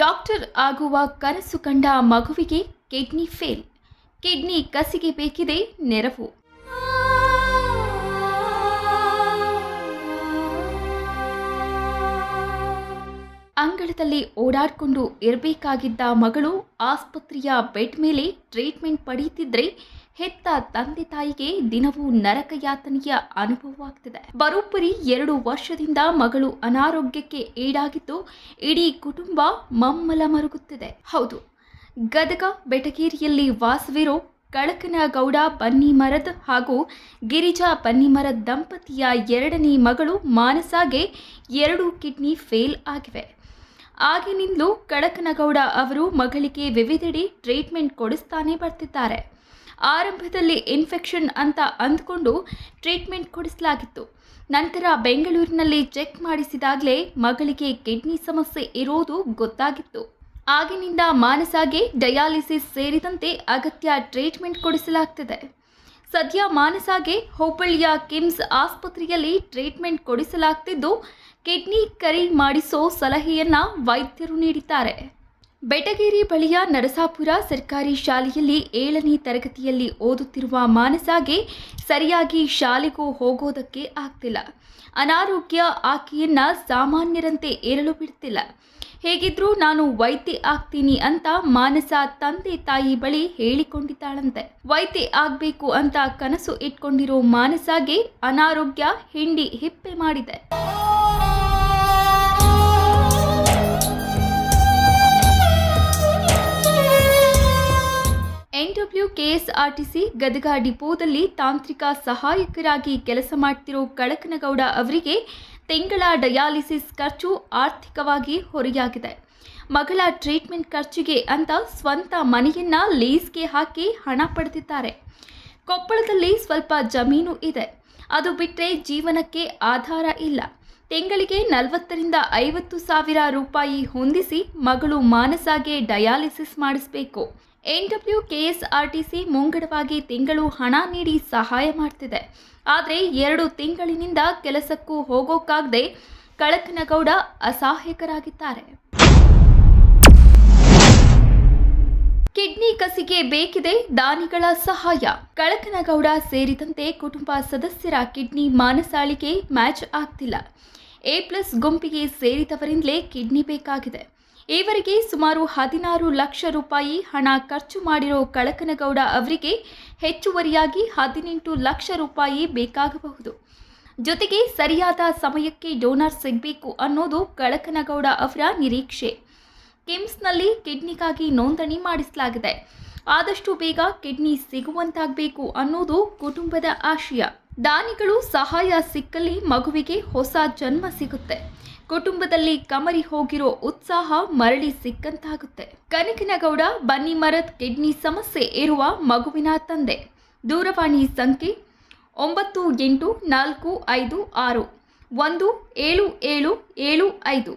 Doctor ಆಗುವ ಕನಸು ಕಂಡ ಮಗುವಿಗೆ ಕಿಡ್ನಿ ಫೇಲ್. ಕಿಡ್ನಿ ಕಸಿಗೆ ಬೇಕಿದೆ ನೆರವು. ಅಂಗಳದಲ್ಲಿ ಓಡಾಡಿಕೊಂಡು ಇರಬೇಕಾಗಿದ್ದ ಮಗಳು ಆಸ್ಪತ್ರೆಯ ಬೆಡ್ ಮೇಲೆ ಟ್ರೀಟ್ಮೆಂಟ್ ಪಡೆಯುತ್ತಿದ್ರೆ ಹೆತ್ತ ತಂದೆ ತಾಯಿಗೆ ದಿನವೂ ನರಕ ಯಾತನೆಯ ಅನುಭವವಾಗ್ತಿದೆ ಬರೋಬ್ಬರಿ ಎರಡು ವರ್ಷದಿಂದ ಮಗಳು ಅನಾರೋಗ್ಯಕ್ಕೆ ಈಡಾಗಿದ್ದು ಇಡೀ ಕುಟುಂಬ ಮಮ್ಮಲ ಮರುಗುತ್ತಿದೆ. ಹೌದು, ಗದಗ ಬೆಟಗೇರಿಯಲ್ಲಿ ವಾಸವಿರೋ ಕಳಕನಗೌಡ ಬನ್ನಿಮರದ್ ಹಾಗೂ ಗಿರಿಜಾ ಬನ್ನಿಮರದ್ ದಂಪತಿಯ ಎರಡನೇ ಮಗಳು ಮಾನಸಾಗೆ ಎರಡು ಕಿಡ್ನಿ ಫೇಲ್ ಆಗಿವೆ. ಆಗಿನಿಂದಲೂ ಕಡಕನಗೌಡ ಅವರು ಮಗಳಿಗೆ ವಿವಿಧೆಡೆ ಟ್ರೀಟ್ಮೆಂಟ್ ಕೊಡಿಸ್ತಾನೆ ಬರ್ತಿದ್ದಾರೆ. ಆರಂಭದಲ್ಲಿ ಇನ್ಫೆಕ್ಷನ್ ಅಂತ ಅಂದ್ಕೊಂಡು ಟ್ರೀಟ್ಮೆಂಟ್ ಕೊಡಿಸಲಾಗಿತ್ತು. ನಂತರ ಬೆಂಗಳೂರಿನಲ್ಲಿ ಚೆಕ್ ಮಾಡಿಸಿದಾಗಲೇ ಮಗಳಿಗೆ ಕಿಡ್ನಿ ಸಮಸ್ಯೆ ಇರೋದು ಗೊತ್ತಾಗಿತ್ತು. ಆಗಿನಿಂದ ಮಾನಸಾಗೆ ಡಯಾಲಿಸಿಸ್ ಸೇರಿದಂತೆ ಅಗತ್ಯ ಟ್ರೀಟ್ಮೆಂಟ್ ಕೊಡಿಸಲಾಗ್ತಿದೆ. ಸದ್ಯ ಮಾನಸಾಗೆ ಹುಬ್ಬಳ್ಳಿಯ ಕಿಮ್ಸ್ ಆಸ್ಪತ್ರೆಯಲ್ಲಿ ಟ್ರೀಟ್ಮೆಂಟ್ ಕೊಡಿಸಲಾಗ್ತಿದ್ದು ಕಿಡ್ನಿ ಕರಿ ಮಾಡಿಸೋ ಸಲಹೆಯನ್ನು ವೈದ್ಯರು ನೀಡಿದ್ದಾರೆ. ಬೆಟಗೇರಿ ಬಳಿಯ ನರಸಾಪುರ ಸರ್ಕಾರಿ ಶಾಲೆಯಲ್ಲಿ ಏಳನೇ ತರಗತಿಯಲ್ಲಿ ಓದುತ್ತಿರುವ ಮಾನಸಾಗೆ ಸರಿಯಾಗಿ ಶಾಲೆಗೂ ಹೋಗೋದಕ್ಕೆ ಆಗ್ತಿಲ್ಲ. ಅನಾರೋಗ್ಯ ಆಕೆಯನ್ನು ಸಾಮಾನ್ಯರಂತೆ ಏರಲು ಬಿಡ್ತಿಲ್ಲ. ಹೇಗಿದ್ರೂ ನಾನು ವೈದ್ಯ ಆಗ್ತೀನಿ ಅಂತ ಮಾನಸ ತಂದೆ ತಾಯಿ ಬಳಿ ಹೇಳಿಕೊಂಡಿದ್ದಾಳಂತೆ. ವೈದ್ಯ ಆಗಬೇಕು ಅಂತ ಕನಸು ಇಟ್ಕೊಂಡಿರೋ ಮಾನಸಾಗೆ ಅನಾರೋಗ್ಯ ಹಿಂಡಿ ಹಿಪ್ಪೆ ಮಾಡಿದೆ. ಕೆಎಸ್ಆರ್ಟಿಸಿ ಗದಗ ಡಿಪೋದಲ್ಲಿ ತಾಂತ್ರಿಕ ಸಹಾಯಕರಾಗಿ ಕೆಲಸ ಮಾಡ್ತಿರೋ ಕಳಕನಗೌಡ ಅವರಿಗೆ ತಿಂಗಳ ಡಯಾಲಿಸಿಸ್ ಖರ್ಚು ಆರ್ಥಿಕವಾಗಿ ಹೊರೆಯಾಗಿದೆ. ಮಗಳ ಟ್ರೀಟ್ಮೆಂಟ್ ಖರ್ಚಿಗೆ ಅಂತ ಸ್ವಂತ ಮನೆಯನ್ನ ಲೀಸ್ಗೆ ಹಾಕಿ ಹಣ ಪಡೆದಿದ್ದಾರೆ. ಕೊಪ್ಪಳದಲ್ಲಿ ಸ್ವಲ್ಪ ಜಮೀನು ಇದೆ. ಅದು ಬಿಟ್ಟರೆ ಜೀವನಕ್ಕೆ ಆಧಾರ ಇಲ್ಲ. ತಿಂಗಳಿಗೆ ನಲವತ್ತರಿಂದ ಐವತ್ತು ಸಾವಿರ ರೂಪಾಯಿ ಹೊಂದಿಸಿ ಮಗಳು ಮಾನಸಾಗೆ ಡಯಾಲಿಸಿಸ್ ಮಾಡಿಸಬೇಕು. ಎನ್ ಡಬ್ಲ್ಯೂ ಸಿ ಮುಂಗಡವಾಗಿ ತಿಂಗಳು ಹಣ ನೀಡಿ ಸಹಾಯ ಮಾಡ್ತಿದೆ. ಆದರೆ ಎರಡು ತಿಂಗಳಿನಿಂದ ಕೆಲಸಕ್ಕೂ ಹೋಗೋಕ್ಕಾಗದೆ ಕಳಕನಗೌಡ ಅಸಹಾಯಕರಾಗಿದ್ದಾರೆ. ಕಿಡ್ನಿ ಕಸಿಗೆ ಬೇಕಿದೆ ದಾನಿಗಳ ಸಹಾಯ. ಕಳಕನಗೌಡ ಸೇರಿದಂತೆ ಕುಟುಂಬ ಸದಸ್ಯರ ಕಿಡ್ನಿ ಮಾನಸಾಳಿಗೆ ಮ್ಯಾಚ್ ಆಗ್ತಿಲ್ಲ. ಎ ಪ್ಲಸ್ ಗುಂಪಿಗೆ ಸೇರಿದವರಿಂದಲೇ ಕಿಡ್ನಿ ಬೇಕಾಗಿದೆ. ಈವರೆಗೆ ಸುಮಾರು ಹದಿನಾರು ಲಕ್ಷ ರೂಪಾಯಿ ಹಣ ಖರ್ಚು ಮಾಡಿರೋ ಕಳಕನಗೌಡ ಅವರಿಗೆ ಹೆಚ್ಚುವರಿಯಾಗಿ ಹದಿನೆಂಟು ಲಕ್ಷ ರೂಪಾಯಿ ಬೇಕಾಗಬಹುದು. ಜೊತೆಗೆ ಸರಿಯಾದ ಸಮಯಕ್ಕೆ ಡೋನರ್ ಸಿಗಬೇಕು ಅನ್ನೋದು ಕಳಕನಗೌಡ ಅವರ ನಿರೀಕ್ಷೆ. ಕಿಮ್ಸ್ನಲ್ಲಿ ಕಿಡ್ನಿಗಾಗಿ ನೋಂದಣಿ ಮಾಡಿಸಲಾಗಿದೆ. ಆದಷ್ಟು ಬೇಗ ಕಿಡ್ನಿ ಸಿಗುವಂತಾಗಬೇಕು ಅನ್ನೋದು ಕುಟುಂಬದ ಆಶಯ. ದಾನಿಗಳು ಸಹಾಯ ಸಿಕ್ಕಲ್ಲಿ ಮಗುವಿಗೆ ಹೊಸ ಜನ್ಮ ಸಿಗುತ್ತೆ. ಕುಟುಂಬದಲ್ಲಿ ಕಮರಿ ಹೋಗಿರೋ ಉತ್ಸಾಹ ಮರಳಿ ಸಿಕ್ಕಂತಾಗುತ್ತೆ. ಕನಕನಗೌಡ ಬನ್ನಿಮರದ್ ಕಿಡ್ನಿ ಸಮಸ್ಯೆ ಇರುವ ಮಗುವಿನ ತಂದೆ. ದೂರವಾಣಿ ಸಂಖ್ಯೆ ಒಂಬತ್ತು ಎಂಟು ನಾಲ್ಕು ಐದು ಆರು ಒಂದು ಏಳು ಏಳು ಏಳು ಐದು.